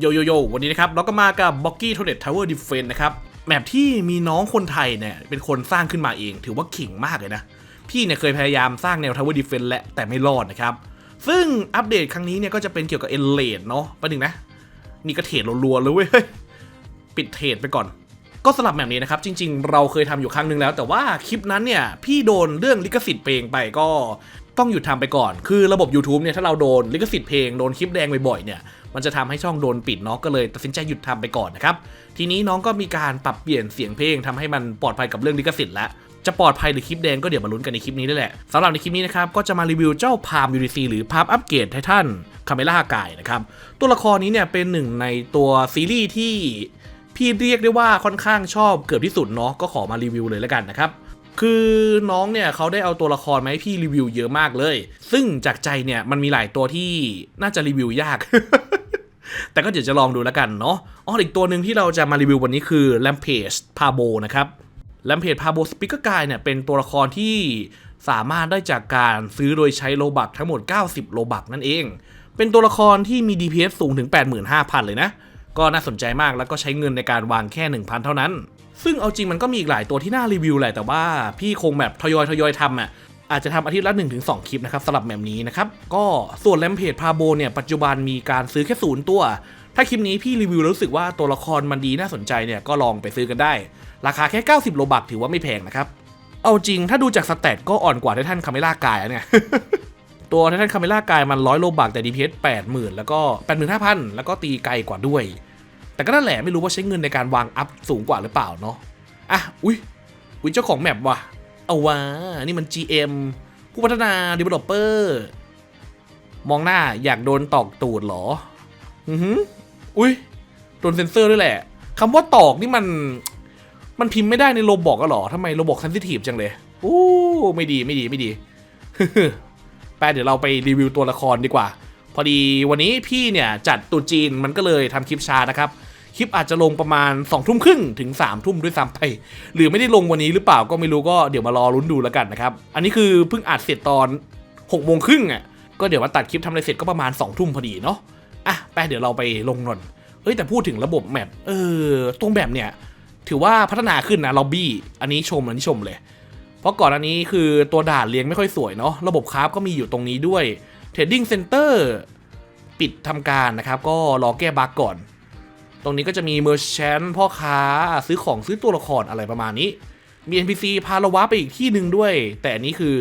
โยโยโยวันนี้นะครับเราก็มากับ b o c k y t o n e t Tower Defense นนะครับแมปที่มีน้องคนไทยเนี่ยเป็นคนสร้างขึ้นมาเอง ถือว่าเข่งมากเลยนะ พี่เนี่ยเคยพยายามสร้างแนว Tower Defense และแต่ไม่รอดนะครับ ซึ่งอัปเดตครั้งนี้เนี่ยก็จะเป็นเกี่ยวกับ e l a t e เนาะประเด็นงนะ นี่ก็เทรดรัวๆเลยเว้ยปิดเทรดไปก่อน ก็สลับแบบนี้นะครับ จริง ๆ เราเคยทำอยู่ครั้งหนึ่งแล้ว แต่ว่าคลิปนั้นเนี่ยพี่โดนเรื่องลิขสิทธิ์เพลงไปก็ ต้องหยุดทำไปก่อน คือระบบ YouTube เนี่ยถ้าเราโดนลิขสิทธิ์เพลงโดนคลิปแดงบ่อยๆเนี่ยมันจะทำให้ช่องโดนปิดเนาะก็เลยตัดสินใจหยุดทำไปก่อนนะครับทีนี้น้องก็มีการปรับเปลี่ยนเสียงเพลงทำให้มันปลอดภัยกับเรื่องลิขสิทธิ์แล้วจะปลอดภัยหรือคลิปแดงก็เดี๋ยวมาลุ้นกันในคลิปนี้นี่แหละสำหรับในคลิปนี้นะครับก็จะมารีวิวเจ้าพาม UDC หรือพามอัปเกรดไททันคาเมล่ากายนะครับตัวละครนี้เนี่ยเป็นหนึ่งในตัวซีรีส์ที่พี่เรียกได้ว่าค่อนข้างชอบเกือบที่สุดเนาะก็ขอมารีวิวเลยแล้วกันนะครับ คือน้องเนี่ยเขาได้เอาตัวละครมาให้พี่รีวิวเยอะมากเลย ซึ่งจากใจเนี่ยมันมีหลายตัวที่น่าจะรีวิวยาก แต่ก็เดี๋ยวจะลองดูแล้วกันเนาะอ๋ออีกตัวหนึ่งที่เราจะมารีวิววันนี้คือ Rampage Pabo นะครับ Rampage Pabo Speaker Guy เนี่ยเป็นตัวละครที่สามารถได้จากการซื้อโดยใช้โลบักทั้งหมด 90 โลบักนั่นเอง เป็นตัวละครที่มี DPS สูงถึง 85,000 เลยนะ ก็น่าสนใจมากแล้วก็ใช้เงินในการวางแค่ 1,000 เท่านั้น ซึ่งเอาจริงมันก็มีอีกหลายตัวที่น่ารีวิวแหละแต่ว่าพี่คงแบบทยอยทยอยทำอะอาจจะทำอาทิตย์ละ 1-2 คลิปนะครับสำหรับแบบนี้นะครับ ก็ส่วนแรมเพจพาโบเนี่ย ปัจจุบันมีการซื้อแค่ศูนย์ตัว ถ้าคลิปนี้พี่รีวิวแล้วรู้สึกว่าตัวละครมันดีน่าสนใจเนี่ย ก็ลองไปซื้อกันได้ ราคาแค่ 90 โลบักถือว่าไม่แพงนะครับ เอาจริงถ้าดูจากสเตตก็อ่อนกว่าไททันคาเมล่ากายเนี่ยตัวไททันคาเมล่ากายมันร้อยโลบักแต่ DPS 80,000แล้วก็85,000แล้วก็ตีไกลกว่าด้วย แต่ก็นั่นแหละไม่รู้ว่าใช้เงินในการวางอัพสูงกว่าหรือเปล่าเนาะอะอุ้ยอุ้ยเจ้าของแมปว่ะเอาวะนี่มัน GM ผู้พัฒนา Developer มองหน้าอยากโดนตอกตูดเหรอ อือหืออุ้ยโดนเซ็นเซอร์ด้วยแหละคำว่าตอกนี่มัน มันพิมพ์ไม่ได้ในโลบอกก็หรอทำไมโลบอกเซนซิทีฟจังเลยอู้ไม่ดีไม่ดีไม่ดีไปเดี๋ยวเราไปรีวิวตัวละครดีกว่า พอดีวันนี้พี่เนี่ยจัดตุจีนมันก็เลยทำคลิปช้านะครับ คลิปอาจจะลงประมาณ2องทุ่มครึ่งถึง3ามทุ่มด้วยซ้ำไป หรือไม่ได้ลงวันนี้หรือเปล่าก็ไม่รู้ก็เดี๋ยวมารอลุ้นดูแล้วกันนะครับ อันนี้คือเพิ่งอัดเสร็จตอน6กโมงครึ่งอะก็เดี๋ยวมาตัดคลิปทำอะไรเสร็จก็ประมาณ2องทุ่มพอดีเนาะอะไปเดี๋ยวเราไปลงนนเอ้ยแต่พูดถึงระบบแมปเออตรงแบบเนี่ยถือว่าพัฒนาขึ้นนะล็อบบี้อันนี้ชมอันนี้ชมเลย เพราะก่อนอันนี้คือตัวด่านเลี้ยงไม่ค่อยสวยเนาะระบบคราฟก็มีอยู่ตรงนี้ด้วย Trading Center ปิดทำการนะครับ ก็รอแก้บั๊กก่อน ตรงนี้ก็จะมีเมอร์ชนพ่อค้าซื้อของซื้อตัวละครอะไรประมาณนี้ มี NPC พาเราว้าไปอีกที่หนึ่งด้วย แต่อันนี้คือ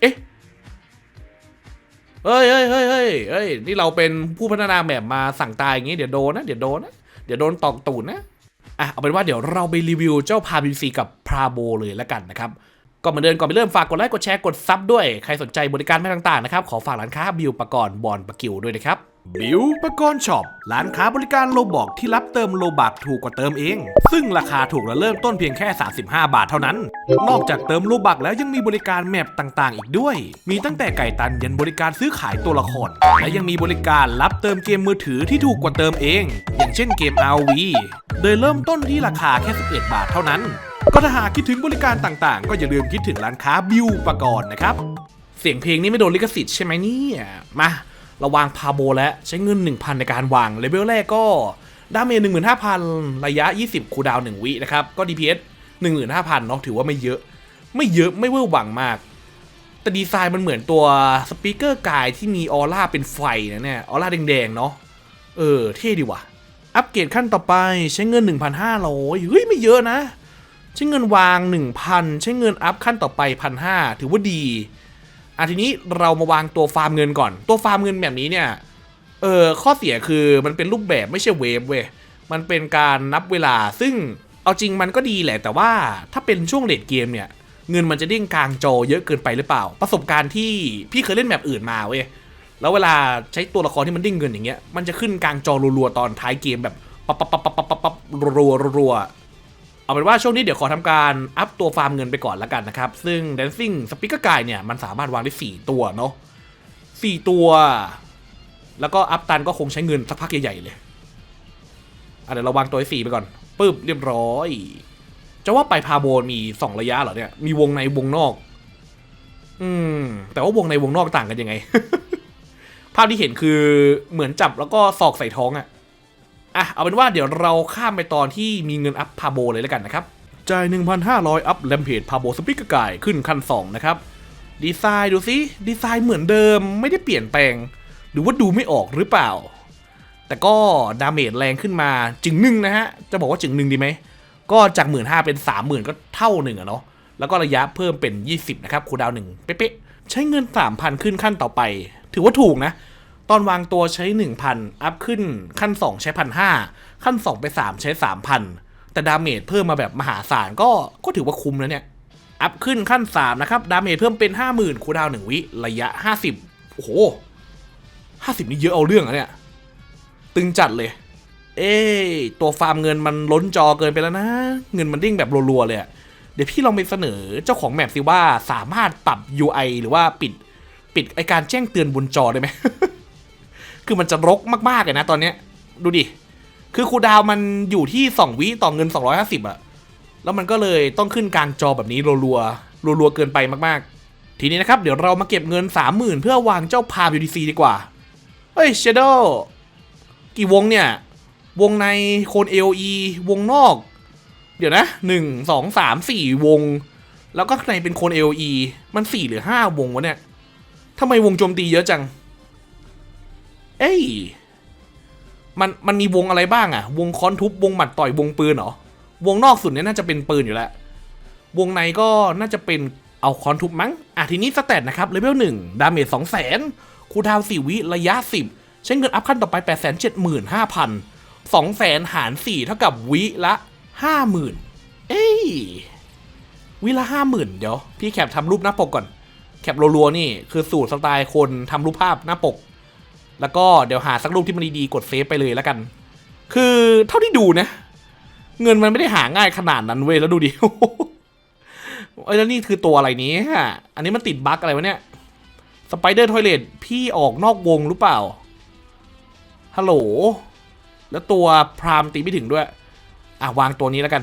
เอ๊ะเฮ้ยเฮ้ยเฮ้ยเฮ้ยเฮ้ยนี่เราเป็นผู้พัฒนาแบบมาสั่งตายอย่างงี้เดี๋ยวโดนนะ เดี๋ยวโดนนะ เดี๋ยวโดนตอกตูดนะ อะ เอาเป็นว่าเดี๋ยวเราไปรีวิวเจ้าพาบีซีกับพราโบเลยแล้วกันนะครับ ก่อนมาเดินก่อนไปเริ่มฝากกดไลค์กดแชร์กดซับด้วย ใครสนใจบริการแม่ต่างๆนะครับ ขอฝากร้านค้าบิวปกรณ์บอลปะกิวด้วยนะครับ บิวปกรณ์ช็อปร้านค้าบริการโลบอกที่รับเติมโลบักถูกกว่าเติมเอง ซึ่งราคาถูกและเริ่มต้นเพียงแค่ 35 บาทเท่านั้น นอกจากเติมโลบักแล้วยังมีบริการแมปต่างๆ อีกด้วย มีตั้งแต่ไก่ตันยันบริการซื้อขายตัวละคร และยังมีบริการรับเติมเกมมือถือที่ถูกกว่าเติมเอง อย่างเช่นเกม RV โดยเริ่มต้นที่ราคาแค่ 11 บาทเท่านั้น ก็ถ้าหากคิดถึงบริการต่างๆ ก็อย่าลืมคิดถึงร้านค้าบิวปกรณ์นะครับ เสียงเพลงนี้ไม่โดนลิขสิทธิ์ใช่ไหมเนี่ย มา เราวางพาโบแล้วใช้เงิน 1,000 ในการวางเลเวลแรกก็ดาเมจ15,000 ระยะ 20 คูดาวน์1วินะครับ ก็ DPS 15,000เนาะถือว่าไม่เยอะ ไม่เยอะไม่เวอร์หวังมาก แต่ดีไซน์มันเหมือนตัวสปีกเกอร์กายที่มีออร่าเป็นไฟนะเนี่ยออร่าแดงๆเนาะเออ เท่ดีว่ะ อัปเกรดขั้นต่อไปใช้เงิน 1,500เฮ้ยไม่เยอะนะ ใช้เงินวาง 1,000 ใช้เงินอัพขั้นต่อไป 1,500 ถือว่าดี อะทีนี้เรามาวางตัวฟาร์มเงินก่อน ตัวฟาร์มเงินแบบนี้เนี่ย เออข้อเสียคือมันเป็นรูปแบบไม่ใช่เวฟเว้ย มันเป็นการนับเวลา ซึ่งเอาจริงมันก็ดีแหละ แต่ว่าถ้าเป็นช่วงเลดเกมเนี่ย เงินมันจะเด้งกลางจอเยอะเกินไปหรือเปล่า ประสบการณ์ที่พี่เคยเล่นแบบอื่นมาเว้ย แล้วเวลาใช้ตัวละครที่มันเด้งเงินอย่างเงี้ย มันจะขึ้นกลางจอรัวๆตอนท้ายเกมแบบปั๊บปั๊บปั๊บปั๊บปั๊บปั๊บรัวรัวๆ เอาเป็นว่าช่วงนี้เดี๋ยวขอทำการอัพตัวฟาร์มเงินไปก่อนแล้วกันนะครับ ซึ่ง Dancing Speaker Guy เนี่ยมันสามารถวางได้ 4 ตัวเนาะ4ตัว แล้วก็อัพตันก็คงใช้เงินสักพักใหญ่ๆเลยอะเดี๋ยวเราวางตัวที่สี่ไปก่อนปึ๊บเรียบร้อยจะว่าไปพาโบมี 2 ระยะเหรอเนี่ย มีวงในวงนอก อืม แต่ว่าวงในวงนอกต่างกันยังไง ภาพที่เห็นคือเหมือนจับแล้วก็ศอกใส่ท้องอะ อะเอาเป็นว่าเดี๋ยวเราข้ามไปตอนที่มีเงินอัพพาโบเลยแล้วกันนะครับจ่าย 1,500 อัพแลมเพจพาโบสปิกกายขึ้นขั้น2นะครับ ดีไซน์ดูสิดีไซน์เหมือนเดิมไม่ได้เปลี่ยนแปลง หรือว่าดูไม่ออกหรือเปล่า แต่ก็ดาเมจแรงขึ้นมาจึงหนึ่งนะฮะ จะบอกว่าจึงหนึ่งดีไหม ก็จากหมื่นห้าเป็นสามหมื่นก็เท่าหนึ่งอะเนาะแล้วก็ระยะเพิ่มเป็น 20 นะครับคูดาวหนึ่งเป๊ะๆใช้เงิน 3,000 ขึ้นขั้นต่อไป ถือว่าถูกนะ ตอนวางตัวใช้ 1,000 อัพขึ้นขั้น 2 ใช้1,500ขั้น 2 ไป 3 ใช้ 3,000 แต่ดาเมจเพิ่มมาแบบมหาศาลก็ก็ถือว่าคุ้มแล้วเนี่ย อัพขึ้นขั้น 3 นะครับ ดาเมจเพิ่มเป็น 50,000 คูดาวน์1วิ ระยะ 50 โอ้โห 50 นี่เยอะเอาเรื่องอะเนี่ย ตึงจัดเลย เอ้ตัวฟาร์มเงินมันล้นจอเกินไปแล้วนะ เงินมันเด้งแบบรัวๆเลยอะเดี๋ยวพี่ลองไปเสนอเจ้าของแมปสิว่าสามารถปรับ UI หรือว่าปิดปิดไอการแจ้งเตือนบนจอได้ไหม คือมันจะรกมากๆเลยนะตอนเนี้ย ดูดิ คือคูดาวมันอยู่ที่ 2 วิต่อเงิน 250อะแล้วมันก็เลยต้องขึ้นกลางจอแบบนี้รัวๆรัวๆเกินไปมากๆ ทีนี้นะครับ เดี๋ยวเรามาเก็บเงิน 30,000 เพื่อวางเจ้าพา UDC ดีๆดีกว่า เฮ้ยเชโดกี่วงเนี่ย วงในโคน AOE วงนอก เดี๋ยวนะหนึ่งสองสามสี่วง แล้วก็ในเป็นโคน AOE มันสี่หรือห้าวงวะเนี่ยทำไมวงโจมตีเยอะจัง เอ้ยมันมันมีวงอะไรบ้างอะวงค้อนทุบวงหมัดต่อยวงปืนเหรอวงนอกสุดเนี่ยน่าจะเป็นปืนอยู่แล้ววงในก็น่าจะเป็นเอาค้อนทุบมั้งอะทีนี้สเตตนะครับเลเวลหนึ่งดาเมจสองแสนคูดาวสี่วิระยะสิบใช้เงินอัพขั้นต่อไปแปดแสนเจ็ดหมื่นห้าพันสองแสนหารสี่เท่ากับวิละห้าหมื่นเอ้ยวิละห้าหมื่นเดี๋ยว พี่แคปทำรูปหน้าปกก่อน แคปรัวๆนี่คือสูตรสไตล์คนทำรูปภาพหน้าปก แล้วก็เดี๋ยวหาสักรูปที่มันดีๆกดเซฟไปเลยแล้วกัน คือเท่าที่ดูนะ เงินมันไม่ได้หาง่ายขนาดนั้นเว้ยแล้วดูดิเอ้แล้วนี่คือตัวอะไรนี้ฮะอันนี้มันติดบั๊กอะไรวะเนี่ยสไปเดอร์ทอยเลทพี่ออกนอกวงหรือเปล่าฮัลโหลแล้วตัวพรามตีไม่ถึงด้วย อะ วางตัวนี้แล้วกัน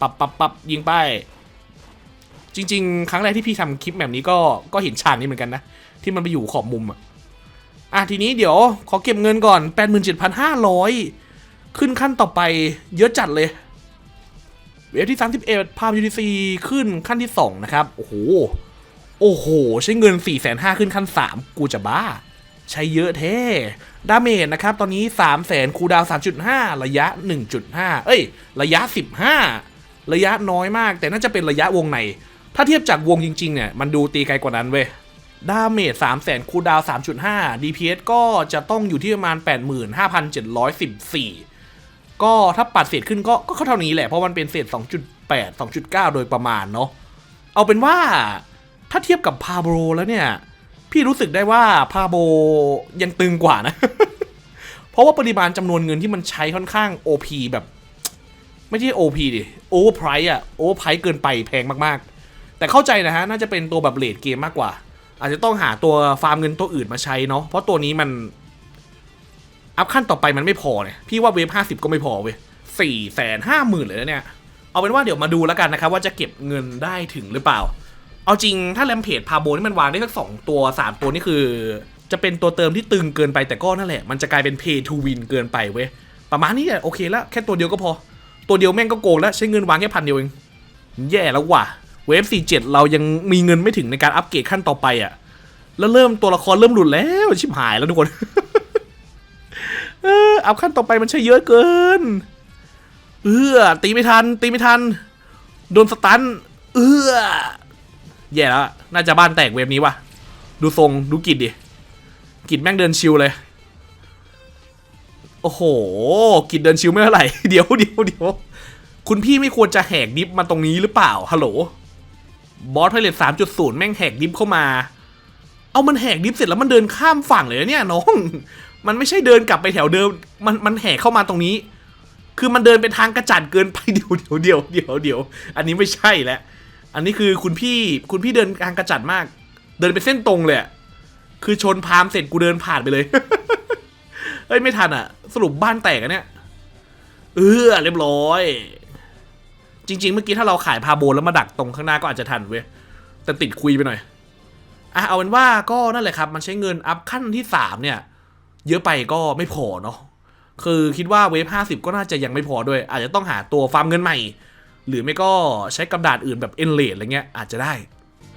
ปับปับปับยิงไปจริง ๆ ครั้งแรกที่พี่ทำคลิปแบบนี้ก็ก็เห็นฉากนี้เหมือนกันนะ ที่มันไปอยู่ขอบมุมอะ อะทีนี้เดี๋ยวขอเก็บเงินก่อน 87,500 ขึ้นขั้นต่อไปเยอะจัดเลย เวฟที่ 31พามยูทีซีขึ้นขั้นที่ 2 นะครับ โอ้โห โอ้โห ใช้เงิน 4 5 0 0 0ขึ้นขั้น 3 กูจะบ้า ใช้เยอะแท้ดาเมจนะครับ ตอนนี้ 3 0 0 0 0คูดาว 3.5 ระยะ 1.5 เอ้ย ระยะ 15 ระยะน้อยมาก แต่น่าจะเป็นระยะวงใน ถ้าเทียบจากวงจริง ๆ เนี่ย มันดูตีไกลกว่านั้นเว้ย ดาเมจ3 0 0 0 0คูดาว 3.5 DPS ก็จะต้องอยู่ที่ประมาณ 85,714 ก็ถ้าปัดเศษขึ้นก็ก็เท่านี้แหละ เพราะมันเป็นเศษ 2.8 2.9 โดยประมาณเนาะ เอาเป็นว่าถ้าเทียบกับพาโบแล้วเนี่ย พี่รู้สึกได้ว่าพาโบยังตึงกว่านะ เพราะว่าปริมาณจำนวนเงินที่มันใช้ค่อนข้าง OP แบบ ไม่ใช่ OP ดิโอเวอร์ไพรส์อะโอเวอร์ไพรส์เกินไปแพงมากๆ แต่เข้าใจนะฮะ น่าจะเป็นตัวแบบเลดเกมมากกว่า อาจจะต้องหาตัวฟาร์มเงินตัวอื่นมาใช้เนาะเพราะตัวนี้มัน อัพขั้นต่อไปมันไม่พอเนี่ยพี่ว่าเวฟห้าสิบก็ไม่พอเว้ยสี่แสนห้าหมื่นเลยนะเนี่ยเอาเป็นว่าเดี๋ยวมาดูแล้วกันนะครับ ว่าจะเก็บเงินได้ถึงหรือเปล่า เอาจริงถ้าแรมเพจพาโบนี่มันวางได้สักสองตัวสามตัวนี่คือ จะเป็นตัวเติมที่ตึงเกินไปแต่ก็นั่นแหละ มันจะกลายเป็น pay to win เกินไปเว้ยประมาณนี้แหละโอเคแล้วแค่ตัวเดียวก็พอ ตัวเดียวแม่งก็โกงแล้วใช้เงินวางแค่พันเดียวเองแย่แล้วว่ะ เวฟ47 เรายังมีเงินไม่ถึงในการอัปเกรดขั้นต่อไปอะ่ะ แล้วเริ่มตัวละครเริ่มหลุดแล้วชิบหายแล้วทุกคน เอออัพขั้นต่อไปมันใช่เยอะเกิน เออตีไม่ทัน ตีไม่ทัน โดนสตัน เออแย่แล้วน่าจะบ้านแตกเวฟนี้ว่ะ ดูทรงดูกิดดิ กิดแม่งเดินชิวเลย โอ้โห กิดเดินชิวไม่เท่าไหร่ เดี๋ยวเดี๋ยวเดี๋ยวคุณพี่ไม่ควรจะแหกดิฟมาตรงนี้หรือเปล่าฮัลโหล บอสไพเลตสามจุดศูนย์แม่งแหกดิฟเข้ามา เอามันแหกดิฟเสร็จแล้วมันเดินข้ามฝั่งเลยเนี่ยน้อง มันไม่ใช่เดินกลับไปแถวเดิม มันมันแหกเข้ามาตรงนี้ คือมันเดินเป็นทางกระจัดเกินไปเดี๋ยวเดี๋ยวเดี๋ยวเดี๋ยวเดี๋ยว อันนี้ไม่ใช่แล้ว อันนี้คือคุณพี่คุณพี่เดินทางกระจัดมาก เดินไปเส้นตรงเลยคือชนพามเสร็จกูเดินผ่านไปเลย เฮ้ยไม่ทันอะ สรุปบ้านแตกอะเนี่ย เออเรียบร้อย จริง ๆ เมื่อกี้ถ้าเราขายพาโบแล้วมาดักตรงข้างหน้าก็อาจจะทันเว้ย แต่ติดคุยไปหน่อย อะเอาเป็นว่าก็นั่นแหละครับ มันใช้เงินอัพขั้นที่ 3 เนี่ย เยอะไปก็ไม่พอเนาะ คือคิดว่าเวฟ50ก็น่าจะยังไม่พอด้วย อาจจะต้องหาตัวฟาร์มเงินใหม่ หรือไม่ก็ใช้กำดาษอื่นแบบเอ็นเลดอะไรเงี้ยอาจจะได้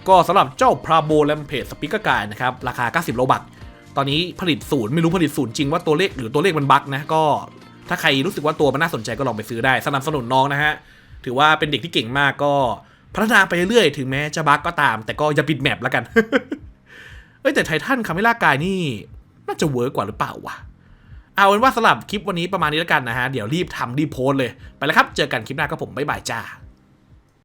ก็สำหรับเจ้าพาโบแลมเพจสปิกเกอร์กายนะครับราคา 90 โลบักตอนนี้ผลิตศูนย์ไม่รู้ผลิตศูนย์จริงว่าตัวเลขหรือตัวเลขมันบั๊กนะก็ถ้าใครรู้สึกว่าตัวมันน่าสนใจก็ลองไปซื้อได้ สนับสนุนน้องนะฮะ ถือว่าเป็นเด็กที่เก่งมากก็พัฒนาไปเรื่อยถึงแม้จะบั๊กก็ตาม แต่ก็อย่าปิดแมปแล้วกัน เอ้ยแต่ไททันคาเมล่ากายนี่ น่าจะเวิร์กกว่าหรือเปล่าวะเอาเป็นว่าสำหรับคลิปวันนี้ประมาณนี้แล้วกันนะฮะ เดี๋ยวรีบทำรีบโพสเลย ไปแล้วครับ เจอกันคลิปหน้าก็ผม บ๊ายบายจ้า